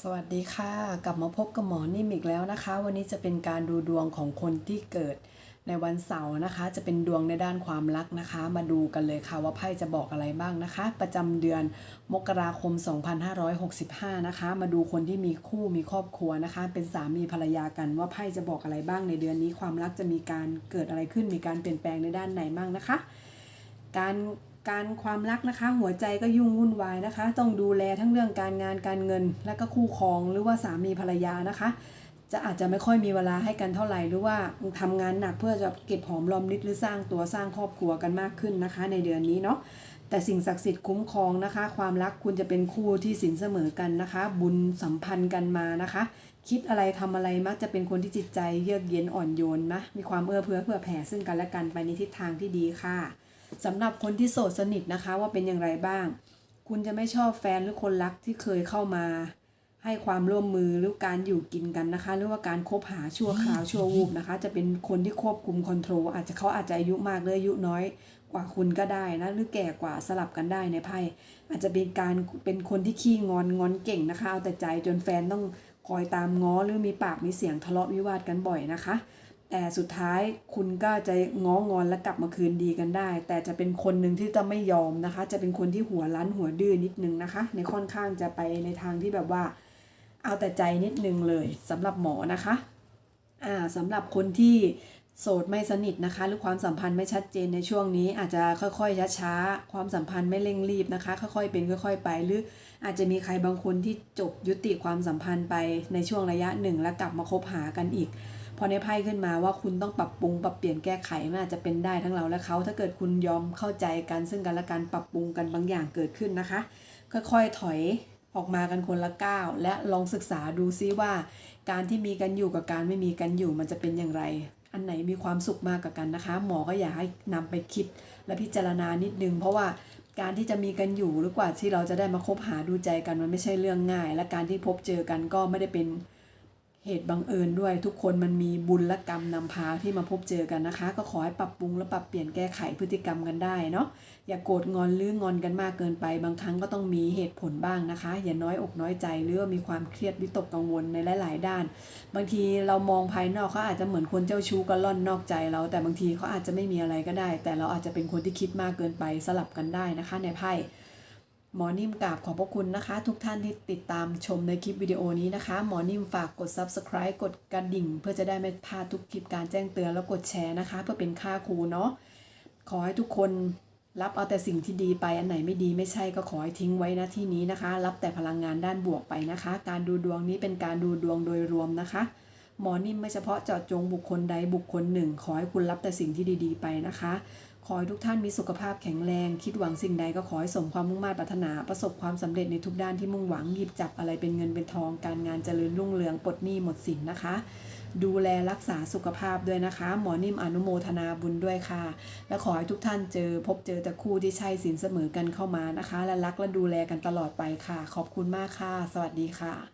สวัสดีค่ะ กลับมาพบกับหมอนิ่มอีกแล้วนะคะ วันนี้จะเป็นการดูดวงของคนที่เกิดในวันเสาร์นะคะ จะเป็นดวงในด้านความรักนะคะ มาดูกันเลยค่ะว่าไพ่จะบอกอะไรบ้างนะคะ ประจำเดือนมกราคม 2565 นะคะ มาดูคนที่มีคู่มีครอบครัวนะคะ เป็นสามีภรรยากันว่าไพ่จะบอกอะไรบ้างในเดือนนี้ความรักจะมีการเกิดอะไรขึ้นมีการเปลี่ยนแปลงในด้านไหนบ้างนะคะ การ การความรักนะคะ หัวใจก็ยุ่งวุ่นวายนะคะ ต้องดูแลทั้งเรื่องการงานการเงิน และก็คู่ครองหรือว่าสามีภรรยานะคะ จะอาจจะไม่ค่อยมีเวลาให้กันเท่าไหร่หรือว่าทำงานหนักเพื่อจะเก็บหอมรอมริบหรือสร้างตัวสร้างครอบครัวกันมากขึ้นนะคะ ในเดือนนี้เนาะแต่สิ่งศักดิ์สิทธิ์คุ้มครองนะคะ ความรักคุณจะเป็นคู่ที่สินเสมอกันนะคะ บุญสัมพันธ์กันมานะคะ คิดอะไรทำอะไรมักจะเป็นคนที่จิตใจเยือกเย็นอ่อนโยนนะมีความเอื้อเฟื้อเผื่อแผ่ซึ่งกันและกันไปในทิศทางที่ดีค่ะ สำหรับคนที่โสดสนิทนะคะว่าเป็นอย่างไรบ้าง คุณจะไม่ชอบแฟนหรือคนรักที่เคยเข้ามา ให้ความร่วมมือหรือการอยู่กินกันนะคะ หรือว่าการคบหาชั่วคราวชั่ววูบนะคะ จะเป็นคนที่ควบคุมคอนโทรลอาจจะเขาอาจจะอายุมากหรืออายุน้อยกว่าคุณก็ได้นะหรือแก่กว่าสลับกันได้ในไพ่อาจจะเป็นการเป็นคนที่ขี้งอนงอนเก่งนะคะเอาแต่ใจจนแฟนต้องคอยตามง้อหรือมีปากมีเสียงทะเลาะวิวาทกันบ่อยนะคะ แต่สุดท้ายคุณก็จะง้องอนและกลับมาคืนดีกันได้ แต่จะเป็นคนหนึ่งที่จะไม่ยอมนะคะ จะเป็นคนที่หัวรั้นหัวดื้อนิดนึงนะคะ ในค่อนข้างจะไปในทางที่แบบว่า เอาแต่ใจนิดนึงเลยสำหรับหมอนะคะอ่าสำหรับคนที่โสดไม่สนิทนะคะ หรือความสัมพันธ์ไม่ชัดเจนในช่วงนี้ อาจจะค่อยๆช้าๆความสัมพันธ์ไม่เร่งรีบนะคะ ค่อยๆเป็นค่อย ๆ ไป หรืออาจจะมีใครบางคนที่จบยุติความสัมพันธ์ไปในช่วงระยะหนึ่ง แล้วกลับมาคบหากันอีก อในไพ่ขึ้นมาว่าคุณต้องปรับปรุงปรับเปลี่ยนแก้ไขมันอาจจะเป็นได้ทั้งเราและเขาถ้าเกิดคุณยอมเข้าใจกันซึ่งกันและกันปรับปรุงกันบางอย่างเกิดขึ้นนะคะ ค่อยๆถอยออกมากันคนละก้าวและลองศึกษาดูซิว่า การที่มีกันอยู่กับการไม่มีกันอยู่มันจะเป็นอย่างไร อันไหนมีความสุขมากกว่ากันนะคะ หมอก็อยากให้นำไปคิดและพิจารณานิดนึง เพราะว่าการที่จะมีกันอยู่หรือกว่าที่เราจะได้มาคบหาดูใจกันมันไม่ใช่เรื่องง่าย และการที่พบเจอกันก็ไม่ได้เป็น เหตุบังเอิญด้วยทุกคนมันมีบุญและกรรมนำพาที่มาพบเจอกันนะคะ ก็ขอให้ปรับปรุงและปรับเปลี่ยนแก้ไขพฤติกรรมกันได้เนาะอย่าโกรธงอนหรืองอนกันมากเกินไป บางครั้งก็ต้องมีเหตุผลบ้างนะคะ อย่าน้อยอกน้อยใจหรือว่ามีความเครียดวิตกกังวลในหลาย ๆ ด้าน บางทีเรามองภายนอกเขาอาจจะเหมือนคนเจ้าชู้กันล่อนนอกใจเรา แต่บางทีเขาอาจจะไม่มีอะไรก็ได้ แต่เราอาจจะเป็นคนที่คิดมากเกินไปสลับกันได้นะคะในไพ่ หมอนิ่มกราบขอบพระคุณนะคะ ทุกท่านที่ติดตามชมในคลิปวิดีโอนี้นะคะ หมอนิ่มฝากกด subscribe กดกระดิ่ง เพื่อจะได้ไม่พลาดทุกคลิปการแจ้งเตือนแล้วกดแชร์นะคะ เพื่อเป็นค่าครูเนาะขอให้ทุกคนรับเอาแต่สิ่งที่ดีไปอันไหนไม่ดีไม่ใช่ก็ขอให้ทิ้งไว้นะที่นี้นะคะ รับแต่พลังงานด้านบวกไปนะคะ การดูดวงนี้เป็นการดูดวงโดยรวมนะคะ หมอนิ่มไม่เฉพาะเจาะจงบุคคลใดบุคคลหนึ่ง ขอให้คุณรับแต่สิ่งที่ดีๆ ไปนะคะ ขอให้ทุกท่านมีสุขภาพแข็งแรง คิดหวังสิ่งใดก็ขอให้สมความมุ่งมั่นปรารถนาประสบความสำเร็จในทุกด้านที่มุ่งหวังหยิบจับอะไรเป็นเงินเป็นทอง การงานเจริญรุ่งเรืองปลดหนี้หมดสินนะคะ ดูแลรักษาสุขภาพด้วยนะคะ หมอนิ่มอนุโมทนาบุญด้วยค่ะ และขอให้ทุกท่านเจอพบเจอแต่คู่ที่ใช่สินเสมอกันเข้ามานะคะ และรักและดูแลกันตลอดไปค่ะ ขอบคุณมากค่ะ สวัสดีค่ะ